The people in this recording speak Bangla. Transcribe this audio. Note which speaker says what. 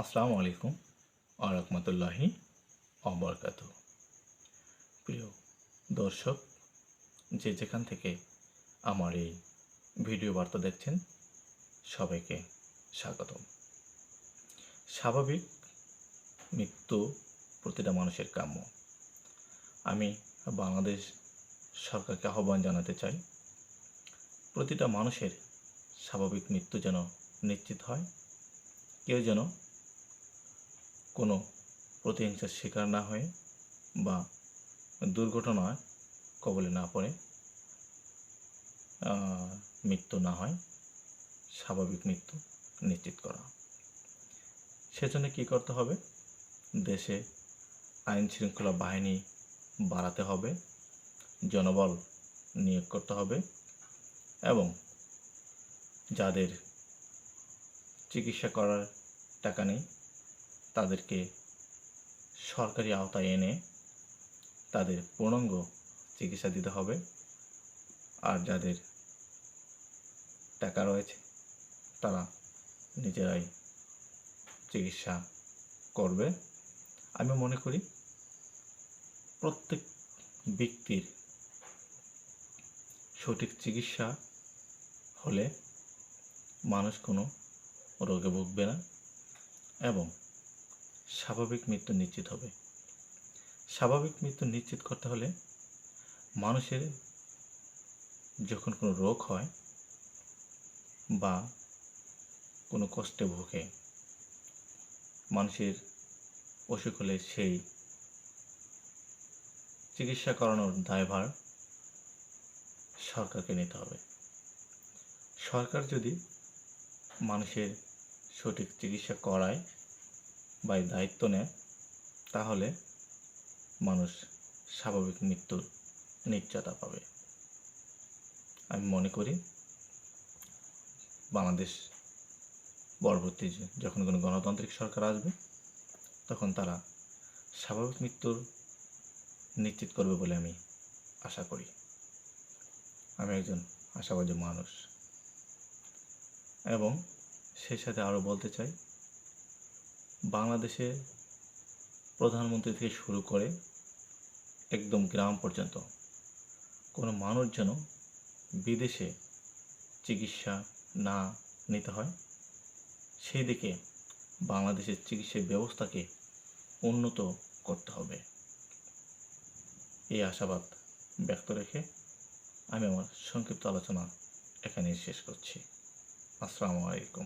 Speaker 1: আসসালামু আলাইকুম আরহামতুল্লাহি অবরকাত প্রিয় দর্শক, যে যেখান থেকে আমার এই ভিডিও বার্তা দেখছেন, সবাইকে স্বাগতম। স্বাভাবিক মৃত্যু প্রতিটা মানুষের কাম্য। আমি বাংলাদেশ সরকারকে আহ্বান জানাতে চাই, প্রতিটা মানুষের স্বাভাবিক মৃত্যু যেন নিশ্চিত হয়, কেউ যেন কোনো প্রতিহিংসার শিকার না হয়ে বা দুর্ঘটনায় কবলে না পড়ে মৃত্যু না হয়, স্বাভাবিক মৃত্যু নিশ্চিত করা। সেজন্য কী করতে হবে? দেশে আইন শৃঙ্খলা বাহিনী বাড়াতে হবে, জনবল নিয়োগ করতে হবে এবং যাদের চিকিৎসা করার টাকা নেই তাদেরকে সরকারি আওতায় এনে তাদের পূর্ণাঙ্গ চিকিৎসা দিতে হবে। আর যাদের টাকা রয়েছে, তারা নিজেরাই চিকিৎসা করবে। আমি মনে করি প্রত্যেক ব্যক্তির সঠিক চিকিৎসা হলে মানুষ কোনো রোগে ভুগবে না এবং স্বাভাবিক মৃত্যু নিশ্চিত হবে। স্বাভাবিক মৃত্যু নিশ্চিত করতে হলে মানুষের যখন কোনো রোগ হয় বা কোনো কষ্টে ভোগে, মানুষের অসুখ হলে সেই চিকিৎসা করানোর দায়ভার সরকারকে নিতে হবে। সরকার যদি মানুষের সঠিক চিকিৎসা করায় বা দায়িত্ব নেয়, তাহলে মানুষ স্বাভাবিক মৃত্যুর নির্যাতা পাবে। আমি মনে করি বাংলাদেশ পরবর্তী যখন কোনো গণতান্ত্রিক সরকার আসবে, তখন তারা স্বাভাবিক মৃত্যুর নিশ্চিত করবে বলে আমি আশা করি। আমি একজন আশাবাদী মানুষ। এবং সেই সাথে আরও বলতে চাই বাংলাদেশে প্রধানমন্ত্রী থেকে শুরু করে একদম গ্রাম পর্যন্ত কোনো মানুষ যেন বিদেশে চিকিৎসা না নিতে হয়, সেই দিকে বাংলাদেশের চিকিৎসা ব্যবস্থাকে উন্নত করতে হবে। এই আশাবাদ ব্যক্ত রেখে আমি আমার সংক্ষিপ্ত আলোচনা এখানেই শেষ করছি। আসসালামু আলাইকুম।